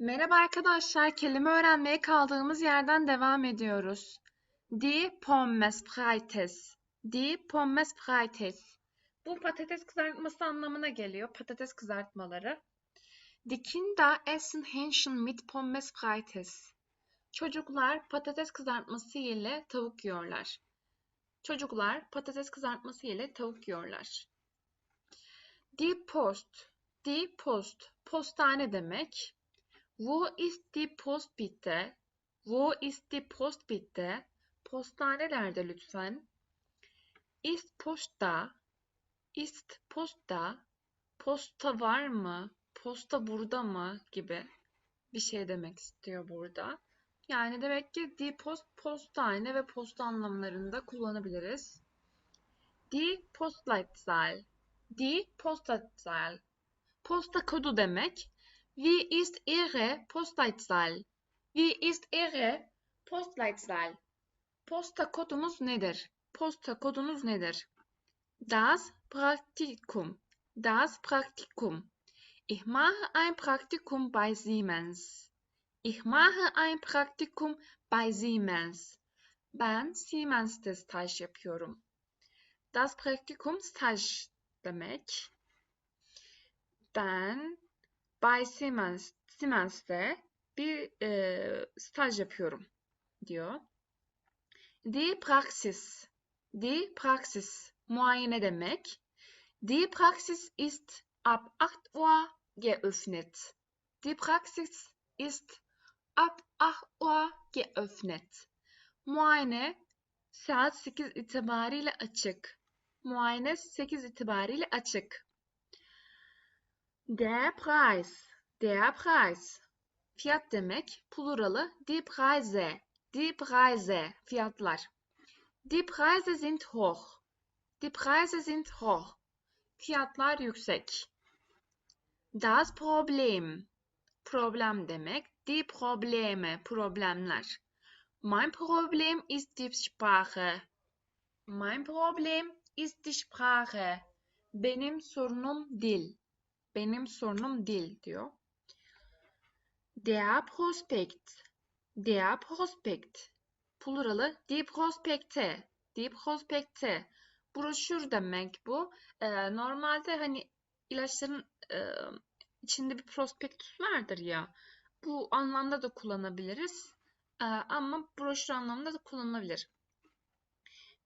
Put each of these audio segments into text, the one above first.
Merhaba arkadaşlar, kelime öğrenmeye kaldığımız yerden devam ediyoruz. Die Pommes frites. Die Pommes frites. Bu patates kızartması anlamına geliyor. Patates kızartmaları. Die Kinder essen Hähnchen mit Pommes frites. Çocuklar patates kızartması ile tavuk yiyorlar. Çocuklar patates kızartması ile tavuk yiyorlar. Die Post. Die Post. Postane demek. Wo ist die Post bitte? Wo ist die Post bitte? Postane nerede lütfen? Ist Posta? Ist Posta? Posta var mı? Posta burada mı? gibi bir şey demek istiyor burada. Yani demek ki die Post postane ve posta anlamlarında kullanabiliriz. Die Postleitzahl. Die Postleitzahl. Posta kodu demek. Wie ist Ihre Postleitzahl? Wie ist Ihre Postleitzahl? Posta kodunuz nedir? Posta kodunuz nedir? Das Praktikum. Das Praktikum. Ich mache ein Praktikum bei Siemens. Ich mache ein Praktikum bei Siemens. Ben Siemens'te staj yapıyorum. Das Praktikum staj demek. Ben Bay Siemens, Siemens'te bir e, staj yapıyorum diyor. Die Praxis. Die Praxis. Muayene demek. Die Praxis ist ab 8 Uhr geöffnet. Die Praxis ist ab 8 Uhr geöffnet. Muayene saat 8 itibariyle açık. Muayene 8 itibariyle açık. Der Preis. Der Preis. Fiyat demek. Pluralı die Preise. Die Preise. Fiyatlar. Die Preise sind hoch. Die Preise sind hoch. Fiyatlar yüksek. Das Problem. Problem demek. Die Probleme. Problemler. Mein Problem ist die Sprache. Mein Problem ist die Sprache. Benim sorunum dil. Benim sorunum dil diyor. Der Prospekt. Der Prospekt. Pluralı die Prospekte. Die Prospekte. Broşür demek bu. Ee, normalde hani ilaçların e, içinde bir prospektüs vardır ya. Bu anlamda da kullanabiliriz. Ee, ama broşür anlamında da kullanılabilir.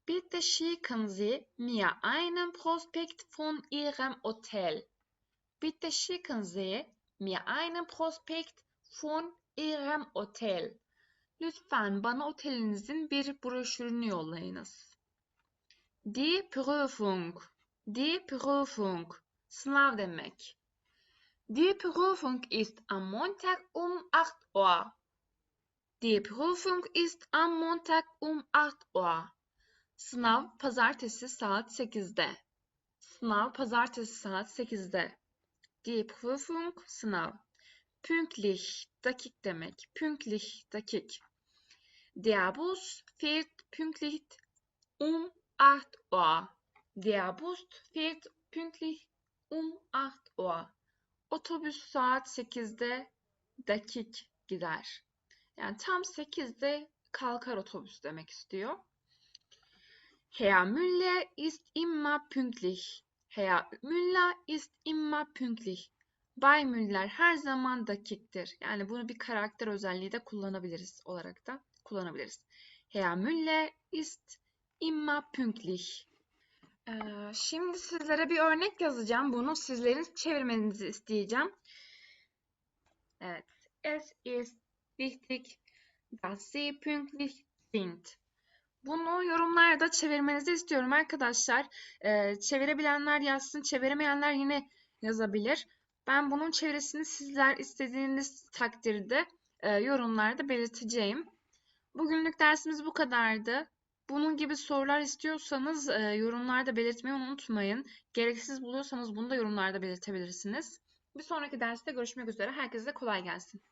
Bitte schicken Sie mir einen Prospekt von Ihrem Hotel. Bitte schicken Sie mir einen Prospekt von Ihrem Hotel. Lütfen bana otelinizin bir broşürünü yollayınız. Die Prüfung. Die Prüfung. Sınav demek. Die Prüfung ist am Montag um 8 Uhr. Die Prüfung ist am Montag um 8 Uhr. Sınav pazartesi saat 8'de. Sınav pazartesi saat 8'de. Die Prüfung sınav. Pünktlich dakik demek. Pünktlich dakik. Der Bus fährt pünktlich um 8 Uhr. Der Bus fährt pünktlich um 8 Uhr. Otobüs saat 8'de dakik gider. Yani tam 8'de kalkar otobüs demek istiyor. Herr Müller ist immer pünktlich. Herr Müller ist immer pünktlich. Bay Müller her zaman dakiktir. Yani bunu bir karakter özelliği de kullanabiliriz olarak da kullanabiliriz. Herr Müller ist immer pünktlich. Ee, şimdi sizlere bir örnek yazacağım. Bunu sizlerin çevirmenizi isteyeceğim. Evet. Es ist wichtig, dass Sie pünktlich sind. Bunu yorumlarda çevirmenizi istiyorum arkadaşlar. Ee, çevirebilenler yazsın, çeviremeyenler yine yazabilir. Ben bunun çevirisini sizler istediğiniz takdirde e, yorumlarda belirteceğim. Bugünlük dersimiz bu kadardı. Bunun gibi sorular istiyorsanız e, yorumlarda belirtmeyi unutmayın. Gereksiz buluyorsanız bunu da yorumlarda belirtebilirsiniz. Bir sonraki derste görüşmek üzere. Herkese kolay gelsin.